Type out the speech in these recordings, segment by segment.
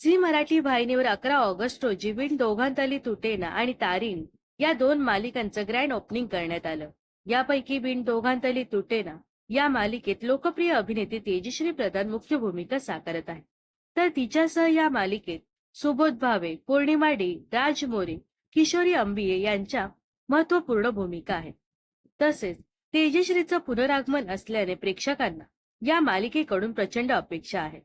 Zee Marathi वाहिनीवर अकरा August रोजी विण दोघांतली तुटेना आणि तारीन या दोन मालिकांचं ग्रँड ओपनिंग करण्यात आलं. यापैकी विण दोघांतली तुटेना या मालिकेत लोकप्रिय अभिनेते तेजश्री प्रधान मुख्य भूमिका साकारत आहे तर तिच्यासह या मालिकेत सुबोध भावे पौर्णिमा डे राज मोरे किशोरी अंबिये यांच्या महत्त्वपूर्ण भूमिका आहेत. तसेच तेजश्रीचं पुनरागमन असल्याने प्रेक्षकांना या मालिकेकडून प्रचंड अपेक्षा आहे.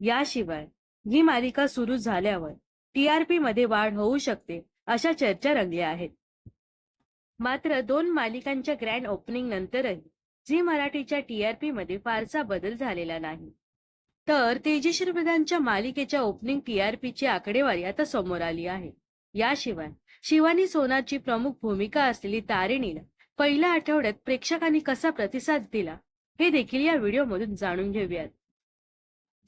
याशिवाय ही मालिका सुरू झाल्यावर टीआरपी मध्ये वाढ होऊ शकते अशा चर्चा रंगल्या आहेत. मात्र दोन मालिकांच्या ग्रँड ओपनिंग नंतरही झी मराठीच्या टीआरपी मध्ये फारसा बदल झालेला नाही. तर तेजश्री प्रधानच्या मालिकेच्या ओपनिंग टीआरपी ची आकडेवारी आता समोर आली आहे. याशिवाय शिवानी सोनाची प्रमुख भूमिका असलेली तारिणीला पहिल्या आठवड्यात प्रेक्षकांनी कसा प्रतिसाद दिला हे देखील या व्हिडिओमधून जाणून घेऊयात.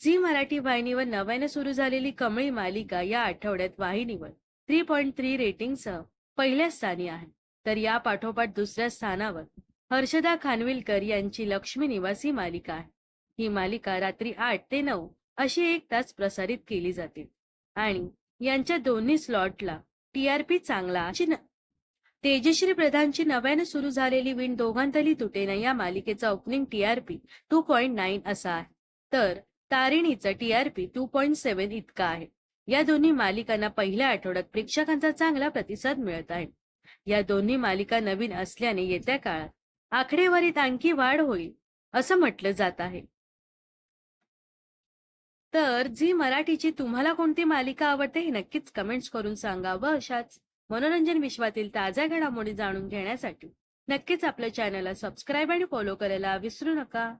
झी मराठी वाहिनीवर नव्याने सुरू झालेली कमळी मालिका या आठवड्यात वाहिनीवर थ्री पॉईंट थ्री रेटिंगसह पहिल्या स्थानी आहे. तर या पाठोपाठ दुसऱ्या स्थानावर हर्षदा खानविलकर यांची लक्ष्मी निवासी मालिका आहे. ही मालिका रात्री आठ ते नऊ अशी एक तास प्रसारित केली जाते. आणि यांच्या दोन्ही स्लॉटला टीआरपी चांगला तेजश्री प्रधानची नव्याने सुरू झालेली विण दोघांतली तुटेना या मालिकेचा opening TRP two point nine असा आहे. तर तारिणीचा टीआरपी टू पॉईंट सेव्हन इतका आहे. या दोन्ही मालिकांना पहिल्या आठवड्यात प्रेक्षकांचा चांगला प्रतिसाद मिळत आहे. या दोन्ही मालिका नवीन असल्याने येत्या काळात आकडेवारीत आणखी वाढ होईल असं म्हटलं जात आहे. तर झी मराठीची तुम्हाला कोणती मालिका आवडते हे नक्कीच कमेंट्स करून सांगा व अशाच मनोरंजन विश्वातील ताज्या घडामोडी जाणून घेण्यासाठी. नक्कीच आपल्या चॅनलला सबस्क्राईब आणि फॉलो करायला विसरू नका.